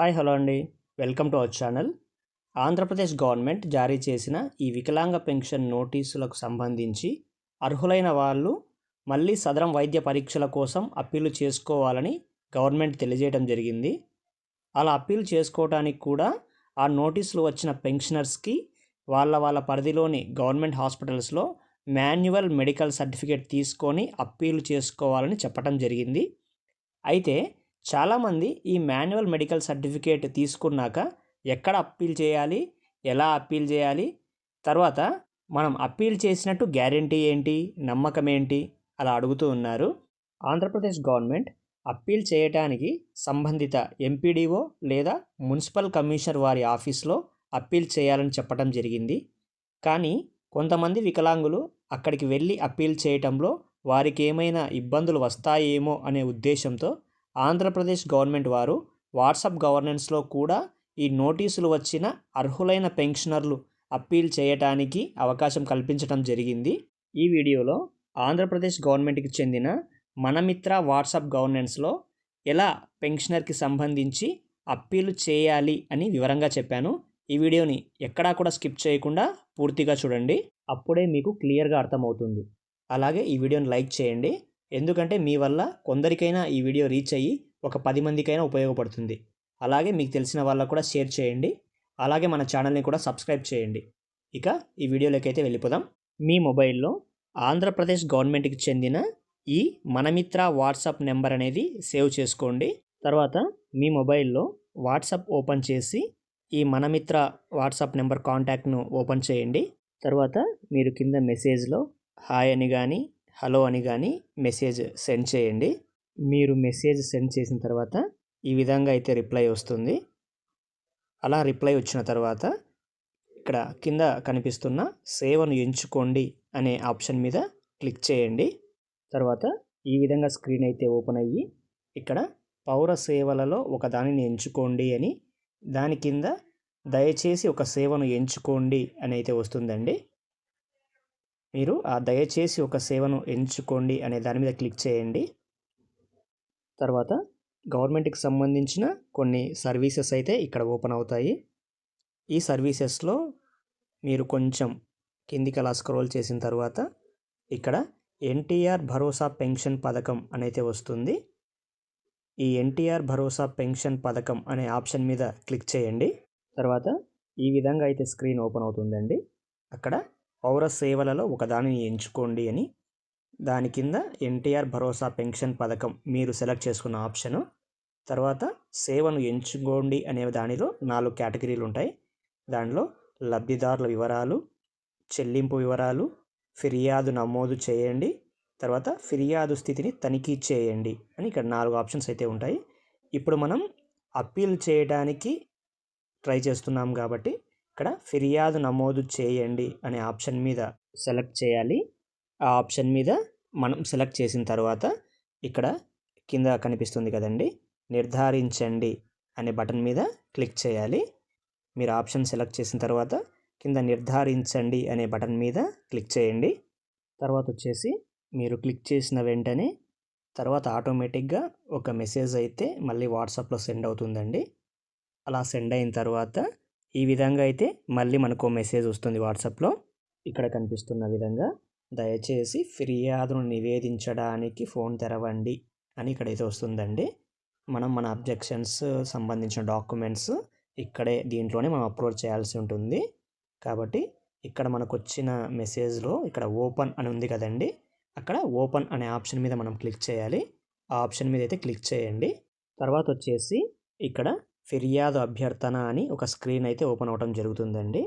Hi hello అండి. Welcome to our channel. Andhra Pradesh government జారీ చేసిన ఈ వికలాంగ పెన్షన్ నోటీసులకు సంబంధించి అర్హులైన వాళ్ళు మళ్ళీ సదరం వైద్య పరీక్షల కోసం అప్పీలు చేసుకోవాలని గవర్నమెంట్ తెలియజేయడం జరిగింది. అలా అప్పీల్ చేసుకోవడానికి కూడా ఆ నోటీసులు వచ్చిన పెన్షనర్స్కి వాళ్ళ వాళ్ళ పరిధిలోని గవర్నమెంట్ హాస్పిటల్స్లో మాన్యువల్ మెడికల్ సర్టిఫికేట్ తీసుకొని అప్పీలు చేసుకోవాలని చెప్పడం జరిగింది. అయితే చాలామంది ఈ మాన్యువల్ మెడికల్ సర్టిఫికేట్ తీసుకున్నాక ఎక్కడ అప్పీల్ చేయాలి ఎలా అప్పీల్ చేయాలి తర్వాత మనం అప్పీల్ చేసినట్టు గ్యారంటీ ఏంటి నమ్మకం ఏంటి అలా అడుగుతూ ఉన్నారు. ఆంధ్రప్రదేశ్ గవర్నమెంట్ అప్పీల్ చేయటానికి సంబంధిత ఎంపీడీఓ లేదా మున్సిపల్ కమిషనర్ వారి ఆఫీస్లో అప్పీల్ చేయాలని చెప్పడం జరిగింది. కానీ కొంతమంది వికలాంగులు అక్కడికి వెళ్ళి అప్పీల్ చేయటంలో వారికి ఏమైనా ఇబ్బందులు వస్తాయేమో అనే ఉద్దేశంతో ఆంధ్రప్రదేశ్ గవర్నమెంట్ వారు వాట్సాప్ గవర్నెన్స్లో కూడా ఈ నోటీసులు వచ్చిన అర్హులైన పెన్షనర్లు అప్పీల్ చేయటానికి అవకాశం కల్పించడం జరిగింది. ఈ వీడియోలో ఆంధ్రప్రదేశ్ గవర్నమెంట్కి చెందిన మనమిత్ర వాట్సాప్ గవర్నెన్స్లో ఎలా పెన్షనర్కి సంబంధించి అప్పీలు చేయాలి అని వివరంగా చెప్పాను. ఈ వీడియోని ఎక్కడా కూడా స్కిప్ చేయకుండా పూర్తిగా చూడండి. అప్పుడే మీకు క్లియర్గా అర్థమవుతుంది. అలాగే ఈ వీడియోని లైక్ చేయండి. ఎందుకంటే మీ వల్ల కొందరికైనా ఈ వీడియో రీచ్ అయ్యి ఒక పది మందికైనా ఉపయోగపడుతుంది. అలాగే మీకు తెలిసిన వాళ్ళకు కూడా షేర్ చేయండి. అలాగే మన ఛానల్ని కూడా సబ్స్క్రైబ్ చేయండి. ఇక ఈ వీడియోలోకి అయితే వెళ్ళిపోదాం. మీ మొబైల్లో ఆంధ్రప్రదేశ్ గవర్నమెంట్కి చెందిన ఈ మనమిత్ర వాట్సాప్ నెంబర్ అనేది సేవ్ చేసుకోండి. తర్వాత మీ మొబైల్లో వాట్సాప్ ఓపెన్ చేసి ఈ మనమిత్ర వాట్సాప్ నెంబర్ కాంటాక్ట్ను ఓపెన్ చేయండి. తర్వాత మీరు కింద మెసేజ్లో హాయ్ అని కానీ హలో అని కానీ మెసేజ్ సెండ్ చేయండి. మీరు మెసేజ్ సెండ్ చేసిన తర్వాత ఈ విధంగా అయితే రిప్లై వస్తుంది. అలా రిప్లై వచ్చిన తర్వాత ఇక్కడ కింద కనిపిస్తున్న సేవను ఎంచుకోండి అనే ఆప్షన్ మీద క్లిక్ చేయండి. తర్వాత ఈ విధంగా స్క్రీన్ అయితే ఓపెన్ అయ్యి ఇక్కడ పౌర సేవలలో ఒక దానిని ఎంచుకోండి అని దాని కింద దయచేసి ఒక సేవను ఎంచుకోండి అని అయితే వస్తుందండి. మీరు ఆ దయచేసి ఒక సేవను ఎంచుకోండి అనే దాని మీద క్లిక్ చేయండి. తర్వాత గవర్నమెంట్కి సంబంధించిన కొన్ని సర్వీసెస్ అయితే ఇక్కడ ఓపెన్ అవుతాయి. ఈ సర్వీసెస్లో మీరు కొంచెం కిందికి అలా స్క్రోల్ చేసిన తర్వాత ఇక్కడ ఎన్టీఆర్ భరోసా పెన్షన్ పథకం అనైతే వస్తుంది. ఈ ఎన్టీఆర్ భరోసా పెన్షన్ పథకం అనే ఆప్షన్ మీద క్లిక్ చేయండి. తర్వాత ఈ విధంగా అయితే స్క్రీన్ ఓపెన్ అవుతుందండి. అక్కడ పౌర సేవలలో ఒకదానిని ఎంచుకోండి అని దాని కింద ఎన్టీఆర్ భరోసా పెన్షన్ పథకం మీరు సెలెక్ట్ చేసుకున్న ఆప్షను. తర్వాత సేవను ఎంచుకోండి అనే దానిలో నాలుగు కేటగిరీలు ఉంటాయి. దానిలో లబ్ధిదారుల వివరాలు చెల్లింపు వివరాలు ఫిర్యాదు నమోదు చేయండి తర్వాత ఫిర్యాదు స్థితిని తనిఖీ చేయండి అని ఇక్కడ నాలుగు ఆప్షన్స్ అయితే ఉంటాయి. ఇప్పుడు మనం అప్పీల్ చేయడానికి ట్రై చేస్తున్నాం కాబట్టి ఇక్కడ ఫిర్యాదు నమోదు చేయండి అనే ఆప్షన్ మీద సెలెక్ట్ చేయాలి. ఆ ఆప్షన్ మీద మనం సెలెక్ట్ చేసిన తర్వాత ఇక్కడ కింద కనిపిస్తుంది కదండి నిర్ధారించండి అనే బటన్ మీద క్లిక్ చేయాలి. మీరు ఆప్షన్ సెలెక్ట్ చేసిన తర్వాత కింద నిర్ధారించండి అనే బటన్ మీద క్లిక్ చేయండి. తర్వాత వచ్చేసి మీరు క్లిక్ చేసిన వెంటనే తర్వాత ఆటోమేటిక్గా ఒక మెసేజ్ అయితే మళ్ళీ వాట్సాప్లో సెండ్ అవుతుందండి. అలా సెండ్ అయిన తర్వాత ఈ విధంగా అయితే మళ్ళీ మనకు మెసేజ్ వస్తుంది వాట్సాప్లో. ఇక్కడ కనిపిస్తున్న విధంగా దయచేసి ఫిర్యాదును నివేదించడానికి ఫోన్ తెరవండి అని ఇక్కడైతే వస్తుందండి. మనం మన అబ్జెక్షన్స్ సంబంధించిన డాక్యుమెంట్స్ ఇక్కడే దీంట్లోనే మనం అప్లోడ్ చేయాల్సి ఉంటుంది. కాబట్టి ఇక్కడ మనకు వచ్చిన మెసేజ్లో ఇక్కడ ఓపెన్ అని ఉంది కదండి. అక్కడ ఓపెన్ అనే ఆప్షన్ మీద మనం క్లిక్ చేయాలి. ఆ ఆప్షన్ మీద అయితే క్లిక్ చేయండి. తర్వాత వచ్చేసి ఇక్కడ ఫిర్యాదు అభ్యర్థన అని ఒక స్క్రీన్ అయితే ఓపెన్ అవ్వడం జరుగుతుందండి.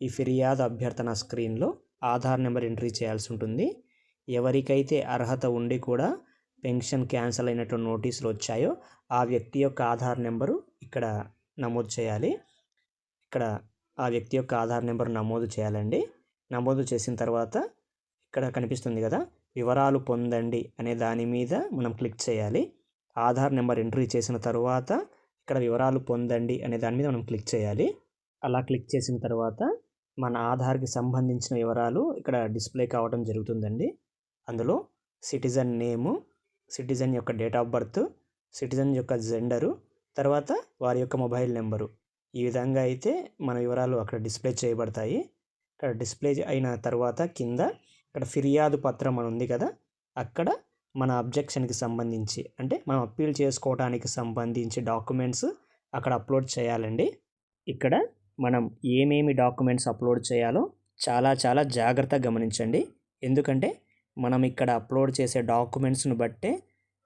ఈ ఫిర్యాదు అభ్యర్థన స్క్రీన్లో ఆధార్ నెంబర్ ఎంట్రీ చేయాల్సి ఉంటుంది. ఎవరికైతే అర్హత ఉండి కూడా పెన్షన్ క్యాన్సిల్ అయినట్టు నోటీసులు వచ్చాయో ఆ వ్యక్తి యొక్క ఆధార్ నెంబరు ఇక్కడ నమోదు చేయాలి. ఇక్కడ ఆ వ్యక్తి యొక్క ఆధార్ నెంబర్ నమోదు చేయాలండి. నమోదు చేసిన తర్వాత ఇక్కడ కనిపిస్తుంది కదా వివరాలు పొందండి అనే దాని మీద మనం క్లిక్ చేయాలి. ఆధార్ నెంబర్ ఎంట్రీ చేసిన తర్వాత ఇక్కడ వివరాలు పొందండి అనే దాని మీద మనం క్లిక్ చేయాలి. అలా క్లిక్ చేసిన తర్వాత మన ఆధార్కి సంబంధించిన వివరాలు ఇక్కడ డిస్ప్లే కావడం జరుగుతుందండి. అందులో సిటిజన్ నేము సిటిజన్ యొక్క డేట్ ఆఫ్ బర్త్ సిటిజన్ యొక్క జెండరు తర్వాత వారి యొక్క మొబైల్ నెంబరు. ఈ విధంగా అయితే మన వివరాలు అక్కడ డిస్ప్లే చేయబడతాయి. ఇక్కడ డిస్ప్లే అయిన తర్వాత కింద ఇక్కడ ఫిర్యాదు పత్రం అని ఉంది కదా అక్కడ మన అబ్జెక్షన్కి సంబంధించి అంటే మనం అప్పీల్ చేసుకోవడానికి సంబంధించి డాక్యుమెంట్స్ అక్కడ అప్లోడ్ చేయాలండి. ఇక్కడ మనం ఏమేమి డాక్యుమెంట్స్ అప్లోడ్ చేయాలో చాలా చాలా జాగ్రత్తగా గమనించండి. ఎందుకంటే మనం ఇక్కడ అప్లోడ్ చేసే డాక్యుమెంట్స్ను బట్టే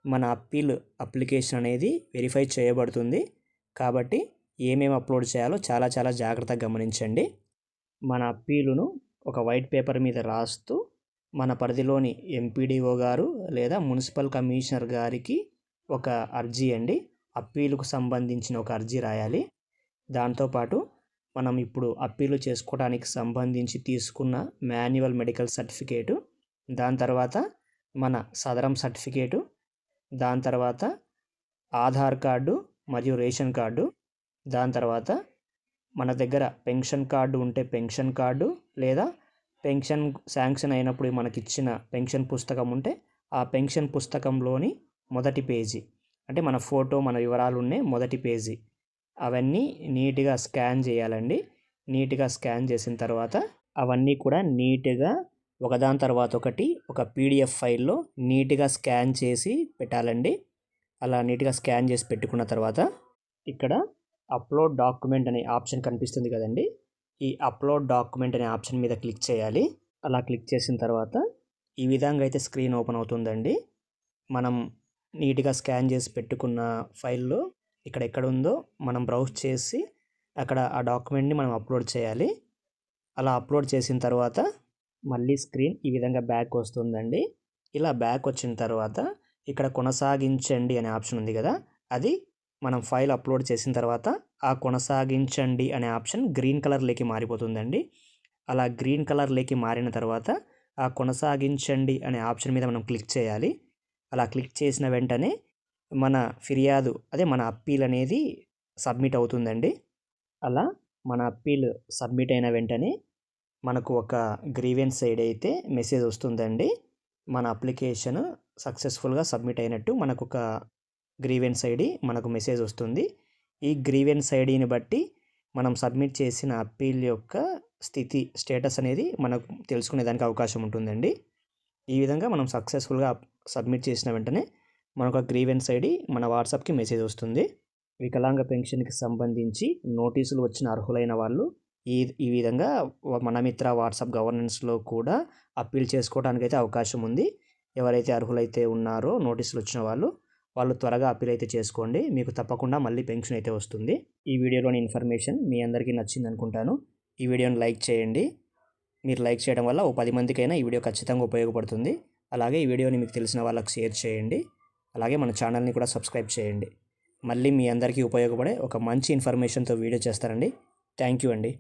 మన అప్పీల్ అప్లికేషన్ అనేది వెరిఫై చేయబడుతుంది. కాబట్టి ఏమేమి అప్లోడ్ చేయాలో చాలా చాలా జాగ్రత్తగా గమనించండి. మన అప్పీలును ఒక వైట్ పేపర్ మీద రాస్తూ మన పరిధిలోని ఎంపీడీఓ గారు లేదా మున్సిపల్ కమిషనర్ గారికి ఒక అర్జీ అండి. అప్పీలుకు సంబంధించిన ఒక అర్జీ రాయాలి. దాంతోపాటు మనం ఇప్పుడు అప్పీలు చేసుకోవడానికి సంబంధించి తీసుకున్న మాన్యువల్ మెడికల్ సర్టిఫికేటు దాని తర్వాత మన సదరం సర్టిఫికేటు దాని తర్వాత ఆధార్ కార్డు మరియు రేషన్ కార్డు దాని తర్వాత మన దగ్గర పెన్షన్ కార్డు ఉంటే పెన్షన్ కార్డు లేదా పెన్షన్ శాంక్షన్ అయినప్పుడు మనకి ఇచ్చిన పెన్షన్ పుస్తకం ఉంటే ఆ పెన్షన్ పుస్తకంలోని మొదటి పేజీ అంటే మన ఫోటో మన వివరాలు ఉన్నాయి మొదటి పేజీ. అవన్నీ నీట్గా స్కాన్ చేయాలండి. నీట్గా స్కాన్ చేసిన తర్వాత అవన్నీ కూడా నీట్గా ఒకదాని తర్వాత ఒకటి ఒక పీడిఎఫ్ ఫైల్లో నీట్గా స్కాన్ చేసి పెట్టాలండి. అలా నీట్గా స్కాన్ చేసి పెట్టుకున్న తర్వాత ఇక్కడ అప్లోడ్ డాక్యుమెంట్ అనే ఆప్షన్ కనిపిస్తుంది కదండి. ఈ అప్లోడ్ డాక్యుమెంట్ అనే ఆప్షన్ మీద క్లిక్ చేయాలి. అలా క్లిక్ చేసిన తర్వాత ఈ విధంగా అయితే స్క్రీన్ ఓపెన్ అవుతుందండి. మనం నీట్గా స్కాన్ చేసి పెట్టుకున్న ఫైల్లో ఇక్కడ ఎక్కడ ఉందో మనం బ్రౌజ్ చేసి అక్కడ ఆ డాక్యుమెంట్ని మనం అప్లోడ్ చేయాలి. అలా అప్లోడ్ చేసిన తర్వాత మళ్ళీ స్క్రీన్ ఈ విధంగా బ్యాక్ వస్తుందండి. ఇలా బ్యాక్ వచ్చిన తర్వాత ఇక్కడ కొనసాగించండి అనే ఆప్షన్ ఉంది కదా. అది మనం ఫైల్ అప్లోడ్ చేసిన తర్వాత ఆ కొనసాగించండి అనే ఆప్షన్ గ్రీన్ కలర్లోకి మారిపోతుందండి. అలా గ్రీన్ కలర్లోకి మారిన తర్వాత ఆ కొనసాగించండి అనే ఆప్షన్ మీద మనం క్లిక్ చేయాలి. అలా క్లిక్ చేసిన వెంటనే మన ఫిర్యాదు అదే మన అప్పీల్ అనేది సబ్మిట్ అవుతుందండి. అలా మన అప్పీల్ సబ్మిట్ అయిన వెంటనే మనకు ఒక గ్రీవెన్స్ సైడ్ అయితే మెసేజ్ వస్తుందండి మన అప్లికేషన్ సక్సెస్ఫుల్గా సబ్మిట్ అయినట్టు మనకు ఒక గ్రీవెన్స్ ఐడి మనకు మెసేజ్ వస్తుంది. ఈ గ్రీవెన్స్ ఐడిని బట్టి మనం సబ్మిట్ చేసిన అప్పీల్ యొక్క స్థితి స్టేటస్ అనేది మనకు తెలుసుకునేదానికి అవకాశం ఉంటుందండి. ఈ విధంగా మనం సక్సెస్ఫుల్గా సబ్మిట్ చేసిన వెంటనే మనకు గ్రీవెన్స్ ఐడి మన వాట్సాప్కి మెసేజ్ వస్తుంది. వికలాంగ పెన్షన్కి సంబంధించి నోటీసులు వచ్చిన అర్హులైన వాళ్ళు ఈ ఈ విధంగా మన మిత్ర వాట్సాప్ గవర్నెన్స్లో కూడా అప్పీల్ చేసుకోవడానికి అయితే అవకాశం ఉంది. ఎవరైతే అర్హులైతే ఉన్నారో నోటీసులు వచ్చిన వాళ్ళు వాళ్ళు త్వరగా అప్పీల్ అయితే చేసుకోండి. మీకు తప్పకుండా మళ్ళీ పెన్షన్ అయితే వస్తుంది. ఈ వీడియోలోని ఇన్ఫర్మేషన్ మీ అందరికీ నచ్చింది అనుకుంటాను ఈ వీడియోని లైక్ చేయండి. మీరు లైక్ చేయడం వల్ల ఓ పది మందికైనా ఈ వీడియో ఖచ్చితంగా ఉపయోగపడుతుంది. అలాగే ఈ వీడియోని మీకు తెలిసిన వాళ్ళకి షేర్ చేయండి. అలాగే మన ఛానల్ని కూడా సబ్స్క్రైబ్ చేయండి. మళ్ళీ మీ అందరికీ ఉపయోగపడే ఒక మంచి ఇన్ఫర్మేషన్తో వీడియో చేస్తారండి థ్యాంక్ యూ అండి.